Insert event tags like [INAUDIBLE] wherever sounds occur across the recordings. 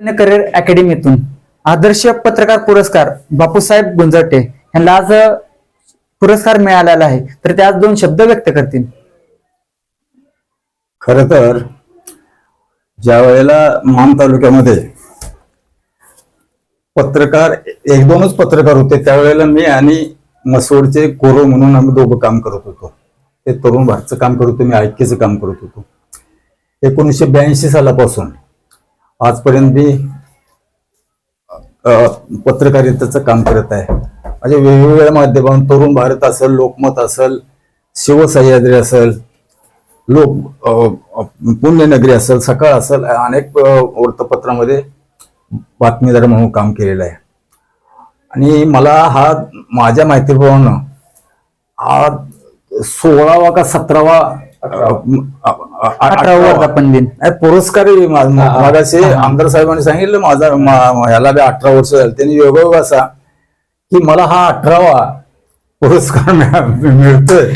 Career अकॅडमीतून आदर्श पत्रकार पुरस्कार बापूसाहेब गुंजटे यांना आज पुरस्कार मिळालेला आहे. तर ते आज दोन शब्द व्यक्त करतील. खर तर ज्या वेळेला माम तालुक्यामध्ये पत्रकार एक दोनच पत्रकार होते त्यावेळेला मी आणि मसोडचे कोरो म्हणून आम्ही दोघं काम करत होतो. ते तरुण भारतचं काम करत होतो मी ऐक्यचं काम करत होतो. एकोणीसशे ब्याऐंशी सालापासून आजपर्यंत मी पत्रकारितेचं काम करत आहे. म्हणजे वेगवेगळ्या माध्यमातून तरुण भारत असेल लोकमत असेल शिवसह्याद्री असेल लोक पुण्यनगरी असेल सकाळ असेल अनेक वृत्तपत्रामध्ये बातमीदार म्हणून काम केलेलं आहे. आणि मला हा माझ्या माहितीप्रमाणे हा सोळावा का सतरावा अ, अ, अ, अठरावा वर्धापन दिन मागाशी आमदार साहेबांनी सांगितलं माझा ह्याला बी अठरा वर्ष झाली. त्यांनी योगायोग असा की मला हा अठरावा पुरस्कार [LAUGHS] मिळा- मिळतोय.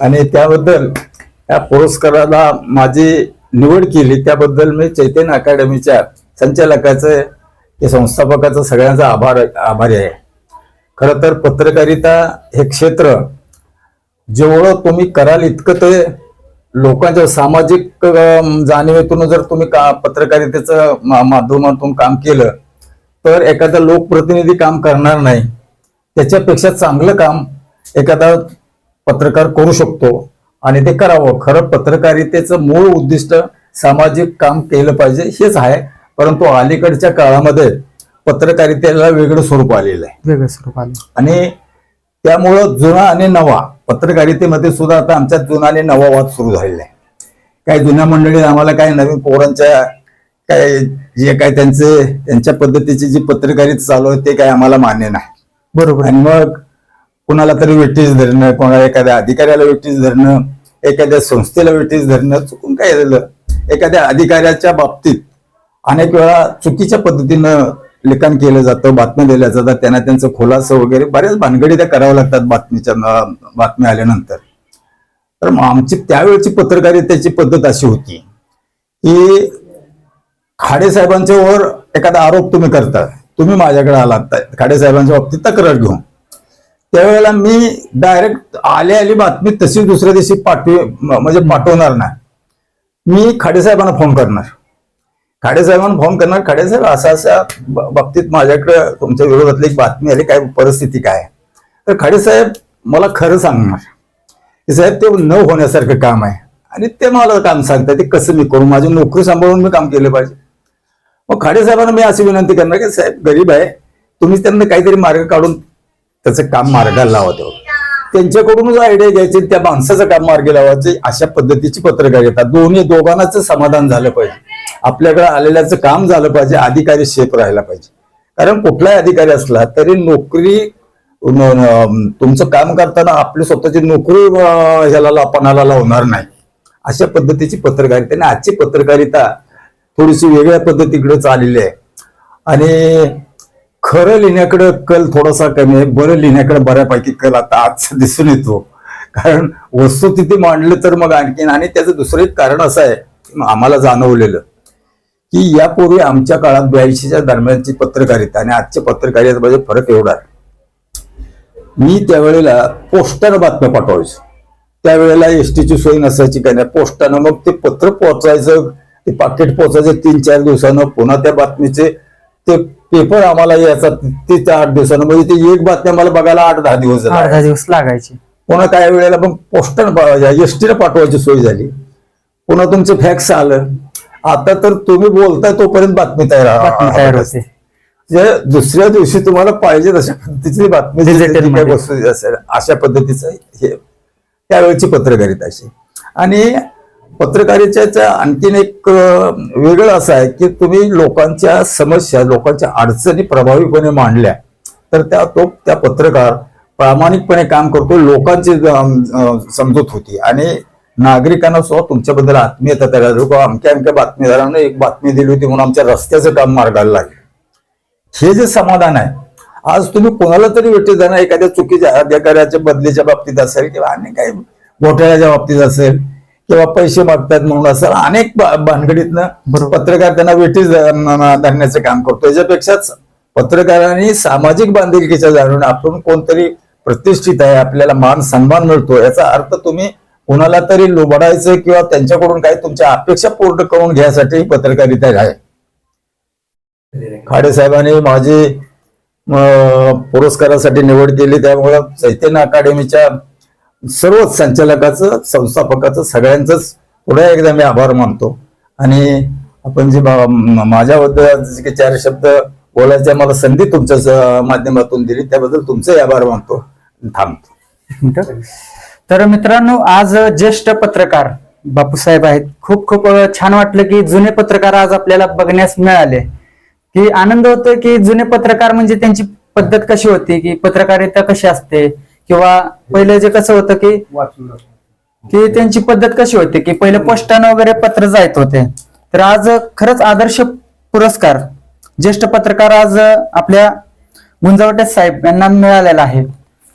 आणि त्याबद्दल त्या पुरस्काराला माझी निवड केली. त्याबद्दल मी चैतन्य अकॅडमीच्या संचालकाचं ते संस्थापकाचं सगळ्यांचा आभार आभारी आहे. खरं तर पत्रकारिता हे क्षेत्र जेवढं तुम्ही कराल इतकं ते लोकांच्या सामाजिक जाणीवेतून जर तुम्ही का पत्रकारितेचं माध्यमातून काम केलं तर एखादा लोकप्रतिनिधी काम करणार नाही. त्याच्यापेक्षा चांगलं काम एखादा पत्रकार करू शकतो आणि ते करावं. खरं पत्रकारितेचं मूळ उद्दिष्ट सामाजिक काम केलं पाहिजे हेच आहे. परंतु अलीकडच्या काळामध्ये पत्रकारितेला वेगळं स्वरूप आलेलं आहे. वेगळं स्वरूप आलं. आणि त्यामुळं जुना आणि नवा पत्रकारितेमध्ये सुद्धा आता आमच्यात जुना आणि नवा वाद सुरू झालेला आहे. काही जुन्या मंडळी आम्हाला काही नवीन पोरांच्या काय जे काय त्यांचे त्यांच्या पद्धतीची जी पत्रकारिता चालू आहे ते काय आम्हाला मान्य नाही. बरोबर. आणि मग कुणाला तरी वेटीस धरणं कोणाला एखाद्या अधिकाऱ्याला वेटीस धरणं एखाद्या संस्थेला वेटीस धरणं चुकून काय झालं? एखाद्या अधिकाऱ्याच्या बाबतीत अनेक वेळा चुकीच्या पद्धतीनं लिखाण केलं जातं बातम्या दिल्या जातात त्यांना त्यांचं खुलासा वगैरे बऱ्याच भानगडी त्या कराव्या लागतात बातमीच्या बातम्या आल्यानंतर. तर आमची त्यावेळची पत्रकारितेची पद्धत अशी होती की खाडे साहेबांच्यावर एखादा आरोप तुम्ही करता तुम्ही माझ्याकडे आलात खाडे साहेबांच्या बाबतीत तक्रार घेऊन. त्यावेळेला मी डायरेक्ट आली आली बातमी तशी दुसऱ्या दिवशी पाठवी म्हणजे पाठवणार नाही. मी खाडे साहेबांना फोन करणार. खाडे साहेबांना फोन करणार. खाडे साहेब असा अशा बाबतीत माझ्याकडे तुमच्या विरोधातली एक बातमी आली. काय परिस्थिती काय? आहे? तर खाडे साहेब मला खरं सांगणार. की साहेब ते न होण्यासारखं काम आहे. आणि ते मला काम सांगतात. ते कसं मी करू? माझी नोकरी सांभाळून मी काम केलं पाहिजे. मग खाडे साहेबांना मी अशी विनंती करणार की साहेब गरीब आहे. तुम्ही त्यांना काहीतरी मार्ग काढून त्याचं काम मार्गाला लावा तेवढं त्यांच्याकडूनच आयडिया घ्यायची त्या माणसाचं काम मार्गी लावायचे अशा पद्धतीची पत्रकार येतात. दोन्ही दोघांनाच समाधान झालं पाहिजे. आपल्याकडे आलेल्याचं काम झालं पाहिजे अधिकारी शेप राहायला पाहिजे. कारण कुठलाही अधिकारी असला तरी नोकरी तुमचं काम करताना आपली स्वतःची नोकरी ह्याला ला- पणाला लावणार नाही. अशा पद्धतीची पत्रकारिता आणि आजची पत्रकारिता थोडीशी वेगळ्या पद्धतीकडे चाललेली आहे. आणि खरं लिहिण्याकडे कल थोडासा कमी आहे. बरं लिहिण्याकडे बऱ्यापैकी कल आता आज दिसून येतो. कारण वस्तुस्थिती मांडलं तर मग आणखीन आणि त्याचं दुसरं एक कारण असं आहे आम्हाला जाणवलेलं. की यापूर्वी आमच्या काळात ब्याऐंशीच्या दरम्यानची पत्रकारिता आणि आजच्या पत्रकारितेमध्ये फरक एवढा आहे. मी त्यावेळेला पोस्टानं बातम्या पाठवायचो. त्यावेळेला एस टीची सोय नसायची काय नाही? पोस्टानं मग ते पत्र पोहोचायचं ते पाकिट पोहोचायचं तीन चार दिवसानं पुन्हा त्या बातमीचे ते पेपर आम्हाला यायचा ते आठ दिवसानं. म्हणजे ते एक बातमी आम्हाला बघायला आठ दहा दिवस आठ दहा दिवस लागायचे. पुन्हा काही वेळेला मग पोस्टानं एस टीला पाठवायची सोय झाली. पुन्हा तुमचं फॅक्स आलं. आता तर तुम्ही बोलताय तोपर्यंत बातमी तयार बातमी तयार होते. जे दुसऱ्या दिवशी तुम्हाला पाहिजे तशा पद्धतीची बातमी जी Digital जी काही मध्ये. वस्तू असेल अशा पद्धतीचं हे त्यावेळची पत्रकारिता अशी. आणि पत्रकारितेच्या आणखीन एक अं, वेगळं असं आहे की तुम्ही लोकांच्या समस्या लोकांच्या अडचणी प्रभावीपणे मांडल्या तर त्या तो त्या पत्रकार प्रामाणिकपणे काम करतो लोकांची अं, अं, समजूत होती. आणि नागरिकांना सुद्धा तुमच्याबद्दल आत्मीयता तयार झाली. किंवा अमक्या अमक्या बातमीदारानं एक बातमी दिली होती म्हणून आमच्या रस्त्याचं काम मार्गाला लागलं हे जे समाधान आहे आज तुम्ही कोणाला तरी भेटी जाणार एखाद्या चुकीच्या अधिकाऱ्याच्या बदलीच्या बाबतीत असेल किंवा अन्य काही घोटाळ्याच्या बाबतीत असेल किंवा पैसे मागतात म्हणून असं अनेक भानगडीतनं. पत्रकार त्यांना वेटीस ध- धरण्याचं काम करतो याच्यापेक्षाच पत्रकारांनी सामाजिक बांधिलकीच्या जाणून आपण कोणतरी प्रतिष्ठित आहे आपल्याला मान सन्मान मिळतो याचा अर्थ तुम्ही कोणाला तरी लुबडायचं किंवा त्यांच्याकडून काही तुमच्या अपेक्षा पूर्ण करून घ्यायसाठी पत्रकारिता आहे. खाडे साहेबांनी माझी पुरस्कारासाठी निवड केली त्यामुळे चैतन्य अकादमीच्या सर्व संचालकाचं संस्थापकाचं सगळ्यांचंच पुन्हा एकदा मी आभार मानतो. आणि आपण जे माझ्याबद्दल जे चार शब्द बोलायचे मला संधी तुमच्या माध्यमातून दिली त्याबद्दल तुमचंही आभार मानतो. थांबतो तर मित्रांनो आज ज्येष्ठ पत्रकार बापूसाहेब आहेत. खूप खूप छान वाटलं की जुने पत्रकार आज आपल्याला बघण्यास मिळाले. की आनंद होतो की जुने पत्रकार म्हणजे त्यांची पद्धत कशी होती? की पत्रकारिता कशी असते? किंवा पहिले जे कसं होतं की की त्यांची पद्धत कशी होती? की पहिले पोस्टानं वगैरे पत्र जायत होते. तर आज खरंच आदर्श पुरस्कार ज्येष्ठ पत्रकार आज आपल्या गुंजावटे साहेब यांना मिळालेला आहे.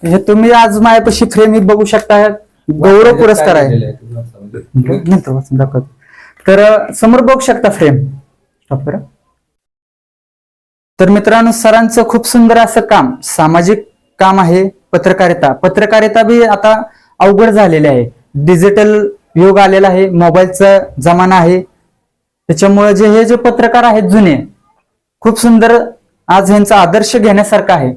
हे तुम्ही आज माझ्यापाशी फ्रेम बघू शकता. गौरव पुरस्कार आहे. नंतर वाचून दाखवतो तर समोर बघू शकता फ्रेम. स्टॉप करा. तर मित्रांनो सरांचं खूप सुंदर असं काम सामाजिक काम आहे पत्रकारिता. पत्रकारिता बी आता अवघड झालेली आहे. डिजिटल युग आलेला आहे मोबाईलचा जमाना आहे. त्याच्यामुळे जे हे जे पत्रकार आहेत जुने खूप सुंदर आज ह्यांचा आदर्श घेण्यासारखा आहे.